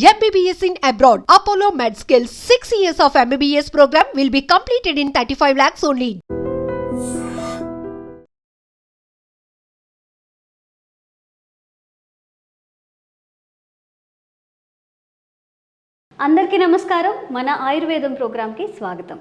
MBBS in abroad. Apollo MedSkill 6 years of MBBS program will be completed in 35 lakhs only. అందరికీ నమస్కారం మన ఆయుర్వేదం ప్రోగ్రాంకి స్వాగతం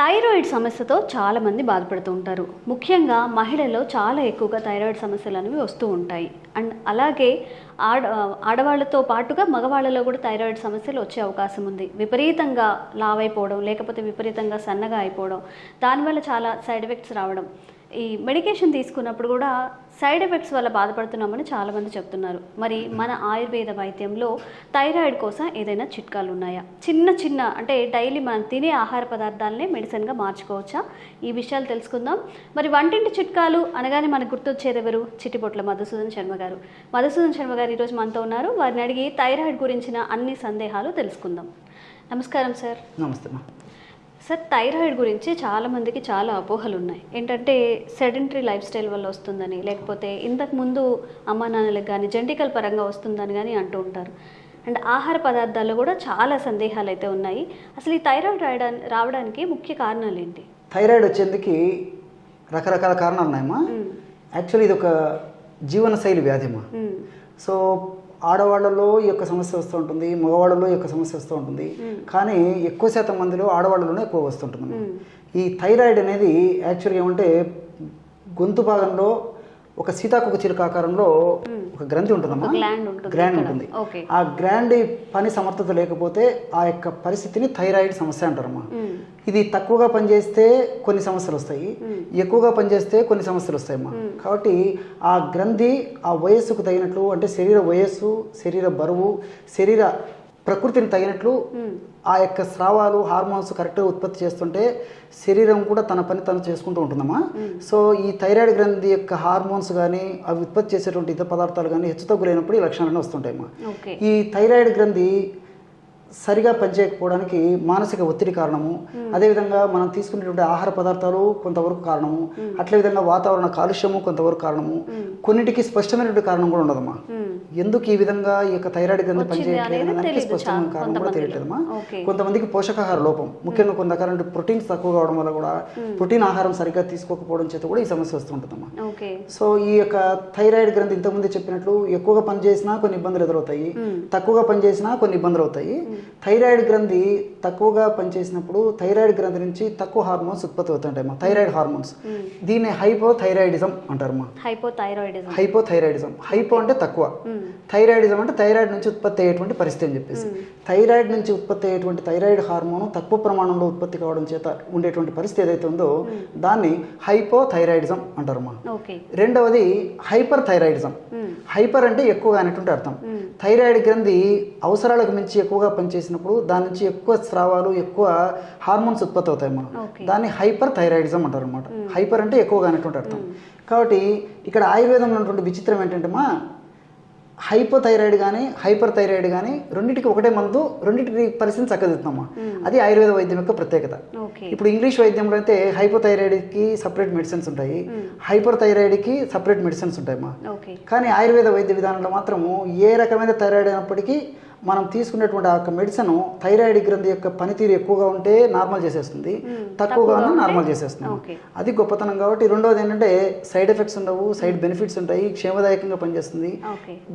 థైరాయిడ్ సమస్యతో చాలామంది బాధపడుతూ ఉంటారు. ముఖ్యంగా మహిళల్లో చాలా ఎక్కువగా థైరాయిడ్ సమస్యలు అనేవి వస్తూ ఉంటాయి. అండ్ అలాగే ఆడ ఆడవాళ్ళతో పాటుగా మగవాళ్ళలో కూడా థైరాయిడ్ సమస్యలు వచ్చే అవకాశం ఉంది. విపరీతంగా లావైపోవడం లేకపోతే విపరీతంగా సన్నగా అయిపోవడం దానివల్ల చాలా సైడ్ ఎఫెక్ట్స్ రావడం. ఈ మెడికేషన్ తీసుకున్నప్పుడు కూడా సైడ్ ఎఫెక్ట్స్ వల్ల బాధపడుతున్నామని చాలామంది చెప్తున్నారు. మరి మన ఆయుర్వేద వైద్యంలో థైరాయిడ్ కోసం ఏదైనా చిట్కాలు ఉన్నాయా? చిన్న చిన్న అంటే డైలీ మనం తినే ఆహార పదార్థాలనే మెడిసిన్గా మార్చుకోవచ్చా? ఈ విషయాలు తెలుసుకుందాం. మరి వంటింటి చిట్కాలు అనగానే మనకు గుర్తొచ్చేది ఎవరు? చిట్టిపొట్ల మధుసూదన్ శర్మ గారు. మధుసూదన్ శర్మ గారు ఈరోజు మనతో ఉన్నారు. వారిని అడిగి థైరాయిడ్ గురించిన అన్ని సందేహాలు తెలుసుకుందాం. నమస్కారం సార్. నమస్తే సార్ థైరాయిడ్ గురించి చాలా మందికి చాలా అపోహలు ఉన్నాయి ఏంటంటే సెడెంటరీ లైఫ్ స్టైల్ వల్ల వస్తుందని లేకపోతే ఇంతకు ముందు అమ్మా నాన్నలకు కానీ జెంటికల్ పరంగా వస్తుందని కానీ అంటూ ఉంటారు. అండ్ ఆహార పదార్థాల్లో కూడా చాలా సందేహాలు అయితే ఉన్నాయి. అసలు ఈ థైరాయిడ్ రాయడానికి రావడానికి ముఖ్య కారణాలు ఏంటి? థైరాయిడ్ వచ్చేందుకు రకరకాల కారణాలు ఉన్నాయమ్మా. మ్మ్. యాక్చువల్లీ ఇది ఒక జీవనశైలి వ్యాధి అమ్మా. మ్మ్. సో ఆడవాళ్ళలో ఈ యొక్క సమస్య వస్తూ ఉంటుంది మగవాళ్ళలో ఈ యొక్క సమస్య వస్తూ ఉంటుంది. కానీ ఎక్కువ శాతం మందిలో ఆడవాళ్ళలోనే ఎక్కువ వస్తుంటుంది. ఈ థైరాయిడ్ అనేది యాక్చువల్గా ఏమంటే గొంతు భాగంలో ఒక సీతాకొక చిలుక ఆకారంలో ఒక గ్రంథి ఉంటుందమ్మా. గ్రాండ్. ఉంటుంది. ఆ గ్రాండ్ పని సమర్థత లేకపోతే ఆ యొక్క పరిస్థితిని థైరాయిడ్ సమస్య అంటారమ్మా. మ్మ్. ఇది తక్కువగా పనిచేస్తే కొన్ని సమస్యలు వస్తాయి ఎక్కువగా పనిచేస్తే కొన్ని సమస్యలు వస్తాయమ్మా. కాబట్టి ఆ గ్రంథి ఆ వయస్సుకు తగినట్లు అంటే శరీర వయస్సు శరీర బరువు శరీర ప్రకృతిని తగినట్లు ఆ యొక్క స్రావాలు హార్మోన్స్ కరెక్ట్గా ఉత్పత్తి చేస్తుంటే శరీరం కూడా తన పని తను చేసుకుంటూ ఉంటుందమ్మా. సో ఈ థైరాయిడ్ గ్రంథి యొక్క హార్మోన్స్ కానీ అవి ఉత్పత్తి చేసేటువంటి ఇతర పదార్థాలు కానీ హెచ్చుతగ్గులైనప్పుడు ఈ లక్షణాలన్నీ వస్తుంటాయమ్మా. ఈ థైరాయిడ్ గ్రంథి సరిగా పనిచేయకపోవడానికి మానసిక ఒత్తిడి కారణము. అదేవిధంగా మనం తీసుకునేటువంటి ఆహార పదార్థాలు కొంతవరకు కారణము. అట్లే విధంగా వాతావరణ కాలుష్యము కొంతవరకు కారణము. కొన్నిటికి స్పష్టమైనటువంటి కారణం కూడా ఉండదమ్మా. మ్మ్. ఎందుకు ఈ విధంగా ఈ యొక్క థైరాయిడ్ గ్రంథి పనిచేయట్లేదు స్పష్టమైన కారణం కూడా. తెలియట్లేదమ్మా. కొంతమందికి పోషకాహార లోపం. ముఖ్యంగా కొంతకాలం ప్రోటీన్స్ తక్కువ కావడం వల్ల కూడా ప్రోటీన్ ఆహారం సరిగ్గా తీసుకోకపోవడం చేత కూడా ఈ సమస్య వస్తుంటుందమ్మా. సో ఈ యొక్క థైరాయిడ్ గ్రంథి ఇంతకుముందే చెప్పినట్లు ఎక్కువగా పనిచేసినా కొన్ని ఇబ్బందులు ఎదురవుతాయి. తక్కువగా పనిచేసినా కొన్ని ఇబ్బందులు అవుతాయి. థైరాయిడ్ గ్రంథి తక్కువగా పనిచేసినప్పుడు థైరాయిడ్ గ్రంథి నుంచి తక్కువ హార్మోన్స్ ఉత్పత్తి అవుతుంటాయి థైరాయిడ్ హార్మోన్స్. దీన్ని హైపోథైరాయిడిజం అంటారమ్మా. హైపోథైరాయిడిజం. హైపోథైరాయిడిజం. హైపో అంటే తక్కువ. థైరాయిడిజం అంటే థైరాయిడ్ నుంచి ఉత్పత్తి అయ్యేటువంటి పరిస్థితి అని చెప్పేసి. థైరాయిడ్ నుంచి ఉత్పత్తి అయ్యేటువంటి థైరాయిడ్ హార్మోన్ తక్కువ ప్రమాణంలో ఉత్పత్తి కావడం చేత ఉండేటువంటి పరిస్థితి ఏదైతే ఉందో దాన్ని హైపోథైరాయిడిజం అంటారమ్మా. ఓకే. రెండవది హైపర్ థైరాయిడిజం హైపర్ అంటే ఎక్కువగా అనేటువంటి అర్థం. థైరాయిడ్ గ్రంథి అవసరాలకు మించి ఎక్కువగా పనిచేసినప్పుడు దాని నుంచి ఎక్కువ స్రావాలు ఎక్కువ హార్మోన్స్ ఉత్పత్తి అవుతాయి ఓకే. దాన్ని హైపర్ థైరాయిడిజం అంటారు అనమాట హైపర్ అంటే ఎక్కువగా అనేటువంటి అర్థం. కాబట్టి ఇక్కడ ఆయుర్వేదంలో ఉన్నటువంటి విచిత్రం ఏంటంటే మా హైపోథైరాయిడ్ కానీ హైపర్ థైరాయిడ్ కానీ రెండింటికి ఒకటే మందు రెండింటికి పరిస్థితిని చక్కదిద్దామా. అది ఆయుర్వేద వైద్యం యొక్క ప్రత్యేకత. ఇప్పుడు ఇంగ్లీష్ వైద్యంలో అయితే హైపోథైరాయిడ్కి సపరేట్ మెడిసిన్స్ ఉంటాయి. హైపర్ థైరాయిడ్కి సపరేట్ మెడిసిన్స్ ఉంటాయమ్మా ఓకే. కానీ ఆయుర్వేద వైద్య విధానంలో మాత్రము ఏ రకమైన థైరాయిడ్ అయినప్పటికీ మనం తీసుకునేటువంటి ఆ యొక్క మెడిసిన్ థైరాయిడ్ గ్రంథి యొక్క పనితీరు ఎక్కువగా ఉంటే నార్మల్ చేసేస్తుంది. తక్కువగా ఉన్నా నార్మల్ చేసేస్తుంది. అది గొప్పతనం కాబట్టి రెండవది ఏంటంటే సైడ్ ఎఫెక్ట్స్ ఉండవు సైడ్ బెనిఫిట్స్ ఉంటాయి క్షేమదాయకంగా పనిచేస్తుంది.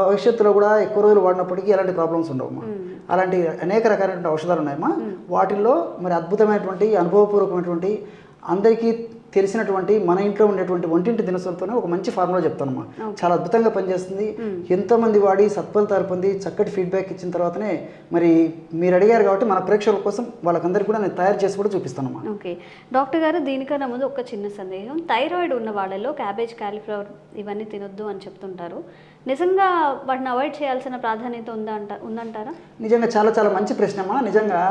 భవిష్యత్తులో కూడా ఎక్కువ రోజులు వాడినప్పటికీ ఎలాంటి ప్రాబ్లమ్స్ ఉండవమ్మా అలాంటి అనేక రకాలైనటువంటి ఔషధాలు ఉన్నాయమ్మా. వాటిల్లో మరి అద్భుతమైనటువంటి అనుభవపూర్వకమైనటువంటి అందరికీ తెలిసినటువంటి మన ఇంట్లో ఉండేటువంటి వంటింటి దినసులతోనే ఒక మంచి ఫార్ములా చెప్తానమ్మా. చాలా అద్భుతంగా పనిచేస్తుంది. ఎంతో మంది వాడి సత్ఫలితాలు పొంది చక్కటి ఫీడ్బ్యాక్ ఇచ్చిన తర్వాతనే మరి మీరు అడిగారు కాబట్టి మన ప్రేక్షకుల కోసం వాళ్ళకందరికీ కూడా నేను తయారు చేసి కూడా చూపిస్తానమ్మా. ఓకే. డాక్టర్ గారు దీనికన్నా ముందు ఒక చిన్న సందేహం. థైరాయిడ్ ఉన్న వాళ్ళలో క్యాబేజ్ కాలీఫ్లవర్ ఇవన్నీ తినొద్దు అని చెప్తుంటారు. నిజంగా వాటిని అవాయిడ్ చేయాల్సిన ప్రాధాన్యత ఉందా అంట ఉందంటారా? నిజంగా చాలా చాలా మంచి ప్రశ్నమ్మా. నిజంగా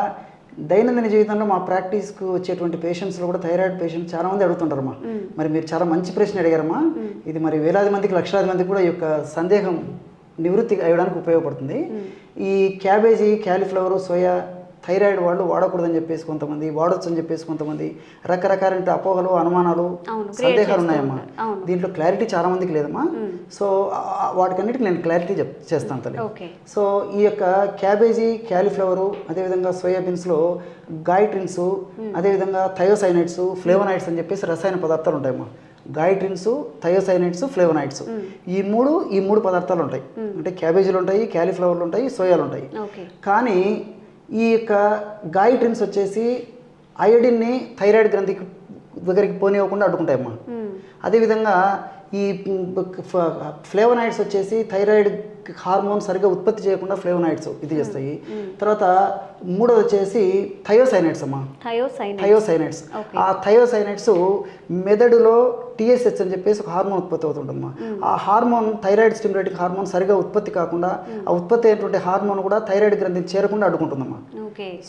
దైనందిన జీవితంలో మా ప్రాక్టీస్కు వచ్చేటువంటి పేషెంట్స్లో కూడా థైరాయిడ్ పేషెంట్స్ చాలా మంది అడుగుతుంటారమ్మా. మరి మీరు చాలా మంచి ప్రశ్న అడిగారమ్మా. ఇది మరి వేలాది మందికి లక్షలాది మందికి కూడా ఈ యొక్క సందేహం నివృత్తి అయ్యడానికి ఉపయోగపడుతుంది. ఈ క్యాబేజీ క్యాలీఫ్లవర్ సోయా థైరాయిడ్ వాళ్ళు వాడకూడదని చెప్పేసి కొంతమంది వాడొచ్చు అని చెప్పేసి కొంతమంది రకరకాల అపోహలు అనుమానాలు సందేహాలు ఉన్నాయమ్మా. దీంట్లో క్లారిటీ చాలా మందికి లేదమ్మా. సో వాటికన్నిటికి నేను క్లారిటీ చెప్ చేస్తాను తల్లి. సో ఈ యొక్క క్యాబేజీ క్యాలీఫ్లవరు అదేవిధంగా సోయాబీన్స్లో గాయిట్రిన్స్ అదేవిధంగా థయోసైనైడ్స్ ఫ్లేవనాయిడ్స్ అని చెప్పేసి రసాయన పదార్థాలు ఉంటాయమ్మా. గాయిట్రిన్స్ థయోసైనైడ్స్ ఫ్లేవనాయిడ్స్ ఈ మూడు ఈ మూడు పదార్థాలు ఉంటాయి. అంటే క్యాబేజీలు ఉంటాయి క్యాలీఫ్లవర్లు ఉంటాయి సోయాలు ఉంటాయి. కానీ ఈ యొక్క గాయిట్రిన్స్ వచ్చేసి అయోడిన్ని థైరాయిడ్ గ్రంథికి దగ్గరికి పోనివ్వకుండా అడ్డుకుంటాయమ్మా. అదేవిధంగా ఈ ఫ్లేవనాయిడ్స్ వచ్చేసి థైరాయిడ్ హార్మోన్ సరిగ్గా ఉత్పత్తి చేయకుండా ఫ్లేవనాయిడ్స్ ఇది చేస్తాయి. తర్వాత మూడోది వచ్చేసి థయోసైనైడ్స్ అమ్మా. థయోసైన్ థయోసైనైడ్స్. Okay. ఆ థయోసైనైడ్స్ మెదడులో టీఎస్హెచ్ అని చెప్పేసి ఒక హార్మోన్ ఉత్పత్తి అవుతుందమ్మా. ఆ హార్మోన్ థైరాయిడ్ స్టిమ్యులేటింగ్ హార్మోన్ సరిగా ఉత్పత్తి కాకుండా ఆ ఉత్పత్తి అయినటువంటి హార్మోన్ కూడా థైరాయిడ్ గ్రంథిని చేరకుండా అడ్డుకుంటుందమ్మా.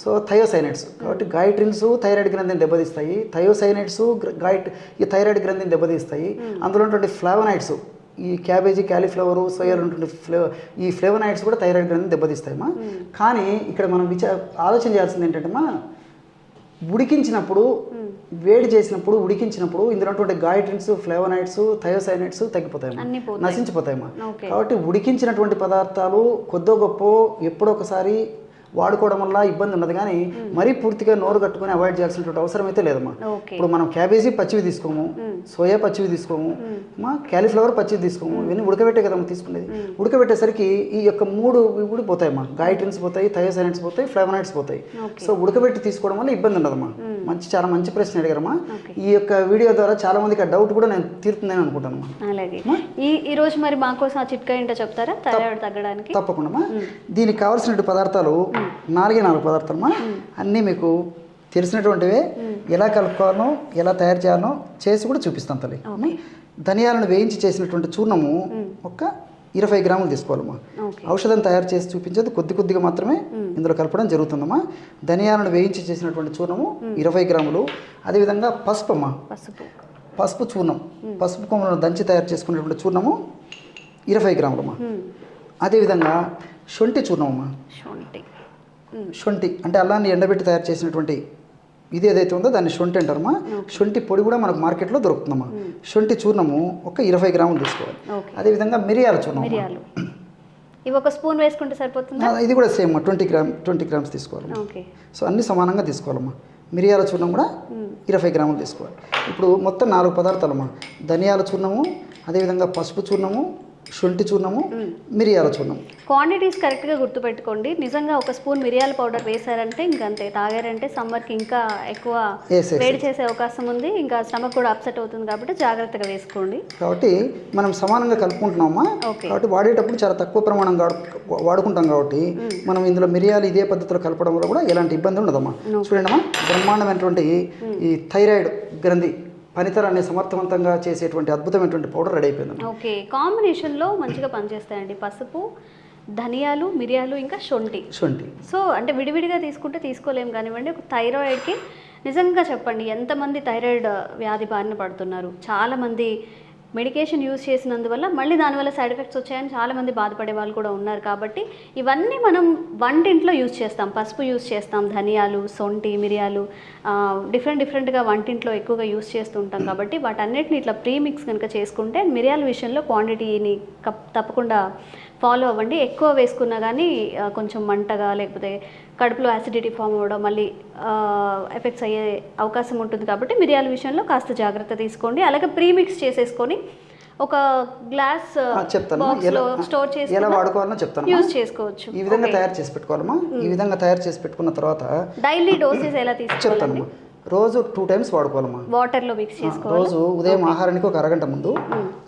సో థయోసైనైడ్స్. కాబట్టి గాయిట్రిన్స్ థైరాయిడ్ గ్రంథిని దెబ్బతీస్తాయి. థయోసైనైడ్స్ గైట్ ఈ థైరాయిడ్ గ్రంథిని దెబ్బతీస్తాయి. అందులో ఫ్లావనైడ్స్ ఈ క్యాబేజీ క్యాలీఫ్లవర్ సోయాలు ఉన్నటువంటి ఫ్లే ఈ ఫ్లేవనాయిడ్స్ కూడా థైరాయిడ్ గ్రంథిని దెబ్బతీస్తాయమ్మా. కానీ ఇక్కడ మనం విచా ఆలోచన చేయాల్సింది ఏంటంటేమా ఉడికించినప్పుడు వేడి చేసినప్పుడు ఉడికించినప్పుడు ఇందులో ఉన్నటువంటి గాయిట్రిన్స్ ఫ్లేవనైడ్స్ థయోసైనైడ్స్ తగ్గిపోతాయమ్మా. నశించిపోతాయమ్మా. కాబట్టి ఉడికించినటువంటి పదార్థాలు కొద్దో గొప్ప ఎప్పుడో ఒకసారి వాడుకోవడం వల్ల ఇబ్బంది ఉన్నది కానీ మరీ పూర్తిగా నోరు కట్టుకొని అవాయిడ్ చేయాల్సినటువంటి అవసరం అయితే లేదమ్మా ఇప్పుడు మనం క్యాబేజీ పచ్చివి తీసుకోము సోయా పచ్చివి తీసుకోము మా క్యాలీఫ్లవర్ పచ్చివి తీసుకోము ఇవన్నీ ఉడకబెట్టే కదా మనం తీసుకునేది. ఉడకబెట్టేసరికి ఈ యొక్క మూడు ఇవి పోతాయమ్మా గాయిట్రిన్స్ పోతాయి థయోసైనైడ్స్ పోతాయి ఫ్లేవనాయిడ్స్ పోతాయి. సో ఉడకబెట్టి తీసుకోవడం వల్ల ఇబ్బంది ఉండదమ్మా. మంచి చాలా మంచి ప్రశ్న అడిగారమ్మా. ఈ యొక్క వీడియో ద్వారా చాలా మందికి ఆ డౌట్ కూడా నేను తీరుతుందని అనుకుంటానమ్మా. అలాగే. ఈ ఈ రోజు మరి మాకోసం ఆ చిట్కా ఏంటో చెప్తారా? థైరాయిడ్ తగ్గడానికి? తప్పకుండా దీనికి కావాల్సినటువంటి పదార్థాలు నాలుగే నాలుగు పదార్థాలమ్మా అన్నీ మీకు తెలిసినటువంటివే. ఎలా కలుపుకోవాలో ఎలా తయారు చేయాలో చేసి కూడా చూపిస్తాను తల్లి. ధనియాలను వేయించి చేసినటువంటి చూర్ణము ఒక ఇరవై గ్రాములు తీసుకోవాలమ్మా. ఔషధం తయారు చేసి చూపించేది కొద్ది కొద్దిగా మాత్రమే ఇందులో కలపడం జరుగుతుందమ్మా. ధనియాలను వేయించి చేసినటువంటి చూర్ణము ఇరవై గ్రాములు. అదేవిధంగా పసుపు. అమ్మా పసుపు చూర్ణం. పసుపు కొమ్మలను దంచి తయారు చేసుకునేటువంటి చూర్ణము ఇరవై గ్రాములమ్మా. మ్మ్. అదేవిధంగా శొంఠి చూర్ణం అమ్మా శొంఠి అంటే అల్లాన్ని ఎండబెట్టి తయారు చేసినటువంటి ఇది ఏదైతే ఉందో దాన్ని శొంఠి అంటారమ్మా శొంఠి పొడి కూడా మనకు మార్కెట్లో దొరుకుతుందమ్మా. శొంఠి చూర్ణము ఒక ఇరవై గ్రాములు తీసుకోవాలి. అదేవిధంగా మిరియాల చూర్ణం ఇవి ఒక స్పూన్ వేసుకుంటే సరిపోతుందా? ఇది కూడా same twenty gram twenty grams తీసుకోవాలి సో అన్ని సమానంగా తీసుకోవాలమ్మా. మిరియాల చూర్ణం కూడా ఇరవై గ్రాములు తీసుకోవాలి. ఇప్పుడు మొత్తం నాలుగు పదార్థాలమ్మా ధనియాల చూర్ణము అదేవిధంగా పసుపు చూర్ణము శొంఠి చూర్ణము మిరియాల చూర్ణం క్వాంటిటీస్ కరెక్ట్గా గుర్తుపెట్టుకోండి. నిజంగా ఒక స్పూన్ మిరియాల పౌడర్ వేసారంటే ఇంకంతే. తాగారంటే సమ్మర్కి ఇంకా ఎక్కువ వేడి చేసే అవకాశం ఉంది. ఇంకా స్టమక్ కూడా అప్సెట్ అవుతుంది కాబట్టి జాగ్రత్తగా వేసుకోండి. కాబట్టి మనం సమానంగా కలుపుకుంటున్నామా. కాబట్టి వాడేటప్పుడు చాలా తక్కువ ప్రమాణం వాడు- వాడుకుంటాం కాబట్టి మనం ఇందులో మిరియాలు ఇదే పద్ధతిలో కలపడం వల్ల కూడా ఎలాంటి ఇబ్బంది ఉండదమ్మా. చూడండి అమ్మా బ్రహ్మాండమైనటువంటి ఈ థైరాయిడ్ గ్రంథి పనితరాన్ని సమర్థవంతంగా చేసేటువంటి అద్భుతమైనటువంటి పౌడర్ రెడీ అయిపోయింది ఓకే కాంబినేషన్లో మంచిగా పనిచేస్తాయండి. పసుపు ధనియాలు మిరియాలు ఇంకా శొంఠి. శొంఠి. సో అంటే విడివిడిగా తీసుకుంటే తీసుకోలేం కానివ్వండి ఒక థైరాయిడ్కి నిజంగా చెప్పండి ఎంతమంది థైరాయిడ్ వ్యాధి బారిన పడుతున్నారు? చాలామంది మెడికేషన్ యూజ్ చేసినందువల్ల మళ్ళీ దానివల్ల సైడ్ ఎఫెక్ట్స్ వచ్చాయని చాలామంది బాధపడే వాళ్ళు కూడా ఉన్నారు కాబట్టి ఇవన్నీ మనం వంటింట్లో యూజ్ చేస్తాం. పసుపు యూజ్ చేస్తాం ధనియాలు సొంటి మిరియాలు డిఫరెంట్ డిఫరెంట్గా వంటింట్లో ఎక్కువగా యూజ్ చేస్తూ ఉంటాం కాబట్టి వాటన్నిటిని ఇట్లా ప్రీమిక్స్ కనుక చేసుకుంటే మిరియాల విషయంలో క్వాంటిటీని కప్ తప్పకుండా ఫాలో అవ్వండి. ఎక్కువ వేసుకున్నా కానీ కొంచెం మంటగా లేకపోతే కడుపులో యాసిడిటీ ఫామ్ అవ్వడం మళ్ళీ ఎఫెక్ట్స్ అయ్యే అవకాశం ఉంటుంది కాబట్టి మిరియాల విషయంలో కాస్త జాగ్రత్త తీసుకోండి. అలాగే ప్రీమిక్స్ చేసేసుకొని ఒక గ్లాస్ చెప్తాను స్టోర్ చేసి ఎలా వాడుకోవాలో చెప్తాను యూజ్ చేసుకోవచ్చు. ఈ విధంగా తయారు చేసి పెట్టుకోవాలమ్మా. ఈ విధంగా తయారు చేసి పెట్టుకున్న తర్వాత డైలీ డోసెస్ ఎలా తీసుకోవాలండి? చెప్తానమ్మా. రోజు టూ టైమ్స్ వాడుకోవాలమ్మా. వాటర్లో మిక్స్ చేసుకోవాలి? రోజు ఉదయం ఆహారానికి ఒక అరగంట ముందు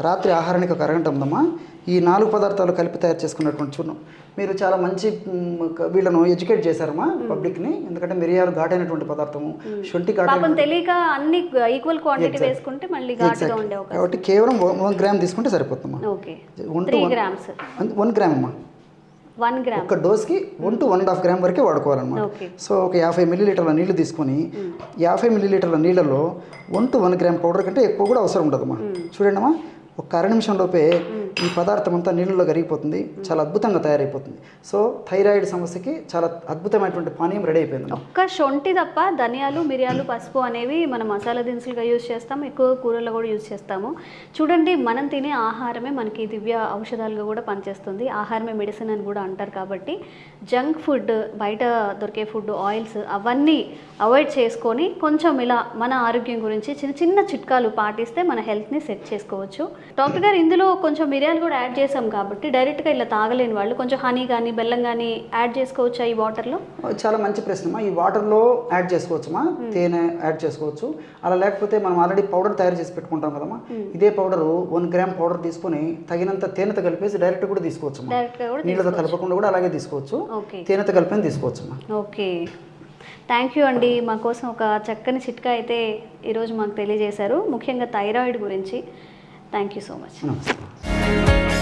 రాత్రి ఆహారానికి ఒక అరగంట ముందమ్మా ఈ నాలుగు పదార్థాలు కలిపి తయారు చేసుకున్నటువంటి చూర్ణం. మీరు చాలా మంచి వీళ్ళను ఎడ్యుకేట్ చేశారమ్మా పబ్లిక్ని. ఎందుకంటే మిరియాలు ఘాటైనటువంటి పదార్థము శొంఠి తెలియక అన్ని ఈక్వల్ క్వాంటిటీ వేసుకుంటే మళ్ళీ ఘాటుగా ఉండే అవకాశం. కాబట్టి కేవలం వన్ గ్రామ్ తీసుకుంటే సరిపోతుందమ్మా. ఓకే. వన్ గ్రామ్ అమ్మా. వన్ గ్రామ్ ఒక డోస్కి one two one and half gram వరకే వాడుకోవాలన్నమాట. సో ఒక యాభై మిల్లీలీటర్ల నీళ్ళు తీసుకొని యాభై మిల్లీలీటర్ల నీళ్ళలో one two one gram powder కంటే ఎక్కువ కూడా అవసరం ఉండదమ్మా. చూడండి అమ్మా ఒక అర నిమిషం లోపే ఈ పదార్థం అంతా నీళ్ళలో కరిగిపోతుంది చాలా అద్భుతంగా తయారైపోతుంది. సో థైరాయిడ్ సమస్యకి చాలా అద్భుతమైనటువంటి పానీయం రెడీ అయిపోయింది. ఒక్క శొంఠి తప్ప ధనియాలు మిరియాలు పసుపు అనేవి మనం మసాలా దినుసులుగా యూజ్ చేస్తాం ఎక్కువ కూరల్లో కూడా యూజ్ చేస్తాము. చూడండి మనం తినే ఆహారమే మనకి దివ్య ఔషధాలుగా కూడా పనిచేస్తుంది. ఆహారమే మెడిసిన్ అని కూడా అంటారు కాబట్టి జంక్ ఫుడ్ బయట దొరికే ఫుడ్ ఆయిల్స్ అవన్నీ అవాయిడ్ చేసుకొని కొంచెం ఇలా మన ఆరోగ్యం గురించి చిన్న చిన్న చిట్కాలు పాటిస్తే మన హెల్త్ని సెట్ చేసుకోవచ్చు. డాక్టర్ గారు ఇందులో కొంచెం మిరియాలు కూడా యాడ్ చేసాం కాబట్టి డైరెక్ట్గా ఇలా తాగలేని వాళ్ళు కొంచెం హనీ కానీ బెల్లం కానీ యాడ్ చేసుకోవచ్చా ఈ వాటర్లో? చాలా మంచి ప్రశ్నమా ఈ వాటర్లో యాడ్ చేసుకోవచ్చుమా తేనె యాడ్ చేసుకోవచ్చు. అలా లేకపోతే మనం ఆల్రెడీ పౌడర్ తయారు చేసి పెట్టుకుంటాం కదమ్మా. ఇదే పౌడర్ వన్ గ్రామ్ పౌడర్ తీసుకొని తగినంత తేనెతో కలిపేసి డైరెక్ట్ కూడా తీసుకోవచ్చు నీళ్ళతో కలపకుండా కూడా అలాగే తీసుకోవచ్చు. ఓకే. తేనెతో కలిపి తీసుకోవచ్చమ్మా. ఓకే. థ్యాంక్ యూ అండి. మా కోసం ఒక చక్కని చిట్కా అయితే ఈరోజు మాకు తెలియజేశారు. ముఖ్యంగా థైరాయిడ్ గురించి. Thank you so much. నమస్తే. Bye.